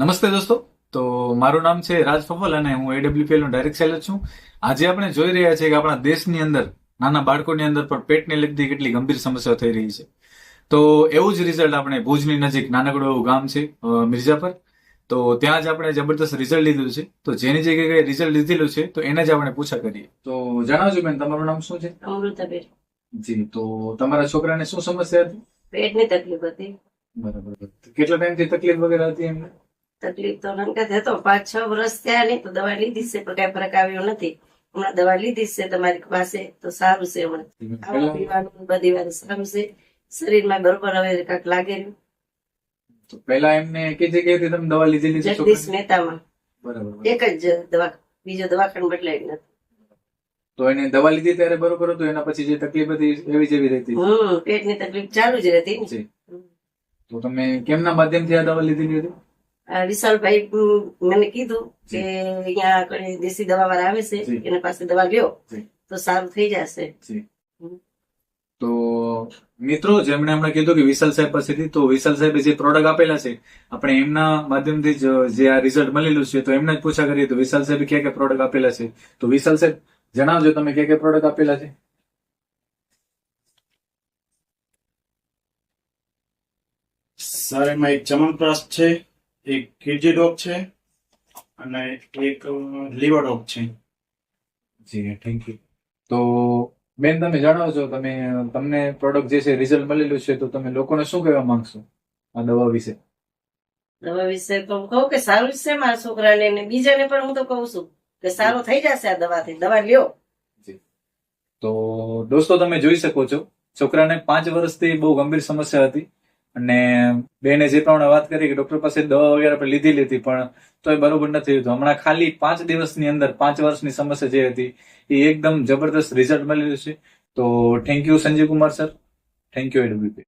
નમસ્તે દોસ્તો. તો મારું નામ છે રાજ ફફલ અને હું એડબ્લ્યુપીએલ નો ડાયરેક્ટ સેલર છું. આજે આપણે જોઈ રહ્યા છીએ કે આપણા દેશની અંદર નાના બાળકોની અંદર પણ પેટને લગતી કેટલી ગંભીર સમસ્યાઓ થઈ રહી છે. તો એવું જ રિઝલ્ટ આપણે ભુજની નજીક નાનકડું એવું ગામ છે મિર્ઝાપર. મિર્જાપર તો ત્યાં જ આપણે જબરદસ્ત રિઝલ્ટ લીધું છે. તો જેની જગ્યાએ રિઝલ્ટ લીધેલું છે તો એને જ આપણે પૂછા કરીએ. તો જણાવજો બેન તમારું નામ શું છે? અમૃતાબેન. જી તો તમારા છોકરાને શું સમસ્યા હતી? પેટની તકલીફ હતી. બરાબર. કેટલા ટાઈમથી તકલીફ વગેરે હતી એમને? તકલીફ તો નનકત હતો. પાંચ છ વર્ષ થયા નહીં તો દવા લીધી છે પણ કઈ ફરક આવ્યો નથી. હમણાં દવા લીધી છે તમારી પાસે તો સારું છે હમણાં ખાવા પીવાનું બધી વાત સારું છે. શરીરમાં બરોબર હવે કાંક લાગે પેલા એમને કઈ જગ્યાએથી તમે દવા લીધેલી છે જગદીશ મહેતામાં. બરાબર. એક જ દવા બીજો દવાખાનું બદલાય નથી તો એને દવા લીધી ત્યારે બરોબર હતું એના પછી જે તકલીફ હતી એવી જેવી રહેતી. હમ પેટની તકલીફ ચાલુ જ રહેતી તો તમે કેમના માધ્યમથી આ દવા લીધેલી હતી? વિશાલભાઈ મને કીધું કે અહીંયા આગળ દેશી દવા વાળા આવે છે. એના પાસે દવા લ્યો તો સારું થઈ જશે. તો મિત્રો જેમણે હમણાં કીધું કે વિશાલ સાહેબ પાસેથી તો વિશાલ સાહેબે જે પ્રોડક્ટ આપેલા છે આપણે એમના માધ્યમથી જ જે આ રિઝલ્ટ મળેલું છે તો એમને જ પૂછા કરીએ તો વિશાલ સાહેબે ક્યાં ક્યાં પ્રોડક્ટ આપેલા છે? તો વિશાલ સાહેબ જણાવજો તમે ક્યાં ક્યાં પ્રોડક્ટ આપેલા છે? સર એમાં એક ચમનપ્રાસ છે. એક કિડની ડોગ છે અને એક લીવર ડોગ છે. જી થેન્ક યુ તો બેન તમે જણાવજો તમે તમને પ્રોડક્ટ જે છે રિઝલ્ટ મળેલું છે તો તમે લોકોને શું કહેવા માંગશો આ દવા વિશે? દવા વિશે તો હું કહું કે સારું જ છે મારા છોકરાને ને બીજાને પણ હું તો કહું છું કે સારો થઈ જશે આ દવાથી. દવા લ્યો. તો દોસ્તો તમે જોઈ શકો છો છોકરાને પાંચ વર્ષથી બહુ ગંભીર સમસ્યા હતી. અને બેને જે પ્રમાણે વાત કરી કે ડોક્ટર પાસે દવા વગેરે પણ લીધેલી હતી પણ તોય બરોબર નથી થયું હમણાં ખાલી પાંચ દિવસની અંદર, પાંચ વર્ષની સમસ્યા જે હતી, એ એકદમ જબરદસ્ત રિઝલ્ટ મળેલું છે. તો thank you Sanjeev Kumar sir thank you એડબ્લ્યુપી